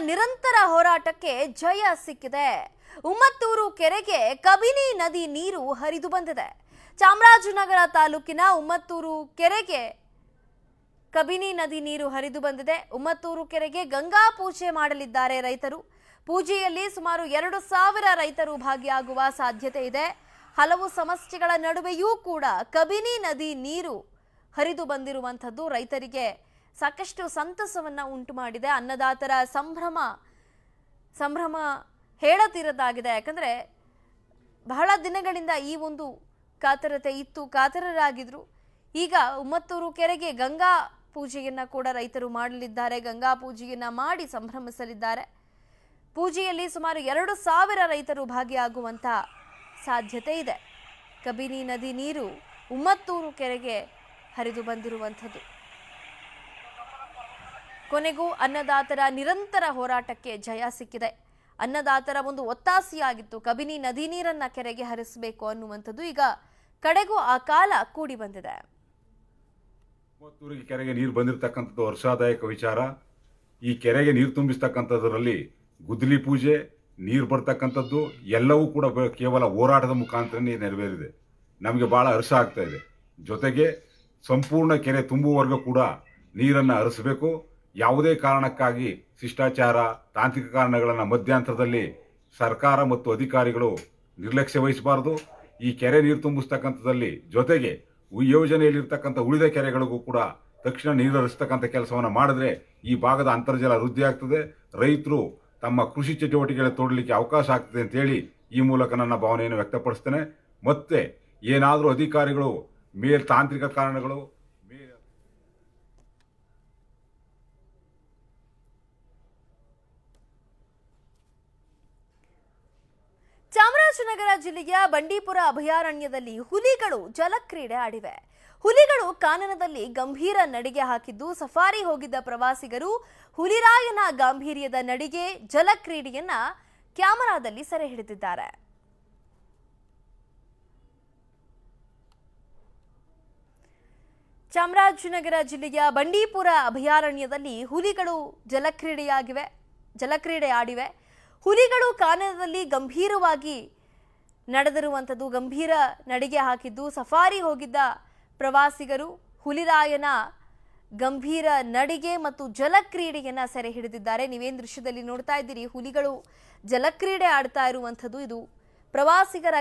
ನಿರಂತರ ಹೋರಾಟಕ್ಕೆ ಜಯ ಸಿಕ್ಕಿದೆ. ಉಮ್ಮತ್ತೂರು ಕೆರೆಗೆ ಕಬಿನಿ ನದಿ ನೀರು ಹರಿದು ಬಂದಿದೆ. ಚಾಮರಾಜನಗರ ತಾಲೂಕಿನ ಉಮ್ಮತ್ತೂರು ಕೆರೆಗೆ ಕಬಿನಿ ನದಿ ನೀರು ಹರಿದು ಬಂದಿದೆ. ಉಮ್ಮತ್ತೂರು ಕೆರೆಗೆ ಗಂಗಾ ಪೂಜೆ ಮಾಡಲಿದ್ದಾರೆ ರೈತರು. ಪೂಜೆಯಲ್ಲಿ ಸುಮಾರು ಎರಡು ಸಾವಿರ ರೈತರು ಭಾಗಿಯಾಗುವ ಸಾಧ್ಯತೆ ಇದೆ. ಹಲವು ಸಮಸ್ಯೆಗಳ ನಡುವೆಯೂ ಕೂಡ ಕಬಿನಿ ನದಿ ನೀರು ಹರಿದು ಬಂದಿರುವಂಥದ್ದು ರೈತರಿಗೆ ಸಾಕಷ್ಟು ಸಂತಸವನ್ನ ಉಂಟು ಮಾಡಿದೆ ಅನ್ನದಾತರ ಸಂಭ್ರಮ ಸಂಭ್ರಮ ಹೇಳತೀರದಾಗಿದೆ ಯಾಕಂದ್ರೆ ಬಹಳ ದಿನಗಳಿಂದ ಈ ಒಂದು ಕಾತರತೆ ಇತ್ತು. ಕಾತರರಾಗಿದ್ರು. ಈಗ ಉಮ್ಮತ್ತೂರು ಕೆರೆಗೆ ಗಂಗಾ ಪೂಜೆಯನ್ನ ಕೂಡ ರೈತರು ಮಾಡಲಿದ್ದಾರೆ. ಗಂಗಾ ಪೂಜೆಯನ್ನ ಮಾಡಿ ಸಂಭ್ರಮಿಸಲಿದ್ದಾರೆ. ಪೂಜೆಯಲ್ಲಿ ಸುಮಾರು ಎರಡು ಸಾವಿರ ರೈತರು ಭಾಗಿಯಾಗುವಂತ ಸಾಧ್ಯತೆ ಇದೆ. ಕಬಿನಿ ನದಿ ನೀರು ಉಮ್ಮತ್ತೂರು ಕೆರೆಗೆ ಹರಿದು ಬಂದಿರುವಂಥದ್ದು. ಕೊನೆಗೂ ಅನ್ನದಾತರ ನಿರಂತರ ಹೋರಾಟಕ್ಕೆ ಜಯ ಸಿಕ್ಕಿದೆ. ಅನ್ನದಾತರ ಒಂದು ಒತ್ತಾಸೆಯಾಗಿತ್ತು. ಕಬಿನಿ ನದಿ ನೀರನ್ನ ಕೆರೆಗೆ ಹರಿಸಬೇಕು ಅನ್ನುವಂಥದ್ದು ಈಗ ಕಡೆಗೂ ಆ ಕಾಲ ಕೂಡಿ ಬಂದಿದೆ. ಮೂವತ್ತೂರಿಗೆ ಕೆರೆಗೆ ನೀರು ಬಂದಿರತಕ್ಕಂಥದ್ದು ವರ್ಷಾದಾಯಕ ವಿಚಾರ. ಈ ಕೆರೆಗೆ ನೀರು ತುಂಬಿಸ್ತಕ್ಕಂಥದ್ರಲ್ಲಿ ಗುದ್ದಲಿ ಪೂಜೆ, ನೀರು ಬರ್ತಕ್ಕಂಥದ್ದು ಎಲ್ಲವೂ ಕೂಡ ಕೇವಲ ಹೋರಾಟದ ಮುಖಾಂತರನೇ ನೆರವೇರಿದೆ. ನಮಗೆ ಭಾಳ ಹರ್ಷ ಆಗ್ತಾ ಇದೆ. ಜೊತೆಗೆ ಸಂಪೂರ್ಣ ಕೆರೆ ತುಂಬುವವರೆಗೂ ಕೂಡ ನೀರನ್ನು ಹರಿಸಬೇಕು. ಯಾವುದೇ ಕಾರಣಕ್ಕಾಗಿ ಶಿಷ್ಟಾಚಾರ, ತಾಂತ್ರಿಕ ಕಾರಣಗಳನ್ನು ಮಧ್ಯಂತರದಲ್ಲಿ ಸರ್ಕಾರ ಮತ್ತು ಅಧಿಕಾರಿಗಳು ನಿರ್ಲಕ್ಷ್ಯ ವಹಿಸಬಾರದು. ಈ ಕೆರೆ ನೀರು ತುಂಬಿಸ್ತಕ್ಕಂಥದ್ದಲ್ಲಿ ಜೊತೆಗೆ ಯೋಜನೆಯಲ್ಲಿರ್ತಕ್ಕಂಥ ಉಳಿದ ಕೆರೆಗಳಿಗೂ ಕೂಡ ತಕ್ಷಣ ನೀರು ಹರಿಸ್ತಕ್ಕಂಥ ಕೆಲಸವನ್ನು ಮಾಡಿದ್ರೆ ಈ ಭಾಗದ ಅಂತರ್ಜಲ ವೃದ್ಧಿ ಆಗ್ತದೆ. ರೈತರು ತಮ್ಮ ಕೃಷಿ ಚಟುವಟಿಕೆಗಳ ತೋಡಲಿಕ್ಕೆ ಅವಕಾಶ ಆಗ್ತದೆ ಅಂತೇಳಿ ಈ ಮೂಲಕ ನನ್ನ ಭಾವನೆಯನ್ನು ವ್ಯಕ್ತಪಡಿಸ್ತೇನೆ. ಮತ್ತೆ ಏನಾದರೂ ಅಧಿಕಾರಿಗಳು ಮೇಲ್ ತಾಂತ್ರಿಕ ಕಾರಣಗಳು ಮೇಲ್ ಚಾಮರಾಜನಗರ ಜಿಲ್ಲೆಯ ಬಂಡೀಪುರ ಅಭಯಾರಣ್ಯದಲ್ಲಿ ಹುಲಿಗಳು ಜಲಕ್ರೀಡೆ ಆಡಿವೆ. ಹುಲಿಗಳು ಕಾನನದಲ್ಲಿ ಗಂಭೀರ ನಡಿಗೆ ಹಾಕಿದ್ದು ಸಫಾರಿ ಹೋಗಿದ್ದ ಪ್ರವಾಸಿಗರು ಹುಲಿರಾಯನ ಗಾಂಭೀರ್ಯದ ನಡಿಗೆ ಜಲಕ್ರೀಡೆಯನ್ನ ಕ್ಯಾಮೆರಾದಲ್ಲಿ ಸೆರೆ ಹಿಡಿದಿದ್ದಾರೆ. ಚಾಮರಾಜನಗರ ಜಿಲ್ಲೆಯ ಬಂಡೀಪುರ ಅಭಯಾರಣ್ಯದಲ್ಲಿ ಹುಲಿಗಳು ಜಲಕ್ರೀಡೆಯಾಗಿವೆ, ಜಲಕ್ರೀಡೆ ಆಡಿವೆ. ಹುಲಿಗಳು ಕಾನನದಲ್ಲಿ ಗಂಭೀರವಾಗಿ ನಡೆದಿರುವಂಥದ್ದು ಗಂಭೀರ ನಡಿಗೆ ಹಾಕಿದ್ದು. ಸಫಾರಿ ಹೋಗಿದ್ದ ಪ್ರವಾಸಿಗರು ಹುಲಿರಾಯನ ಗಂಭೀರ ನಡಿಗೆ ಮತ್ತು ಜಲಕ್ರೀಡೆಯನ್ನ ಸೆರೆ ಹಿಡಿದಿದ್ದಾರೆ. ನೀವೇನ್ ದೃಶ್ಯದಲ್ಲಿ ನೋಡ್ತಾ ಇದ್ದೀರಿ? ಹುಲಿಗಳು ಜಲಕ್ರೀಡೆ ಆಡ್ತಾ ಇರುವಂಥದ್ದು. ಇದು ಪ್ರವಾಸಿಗರ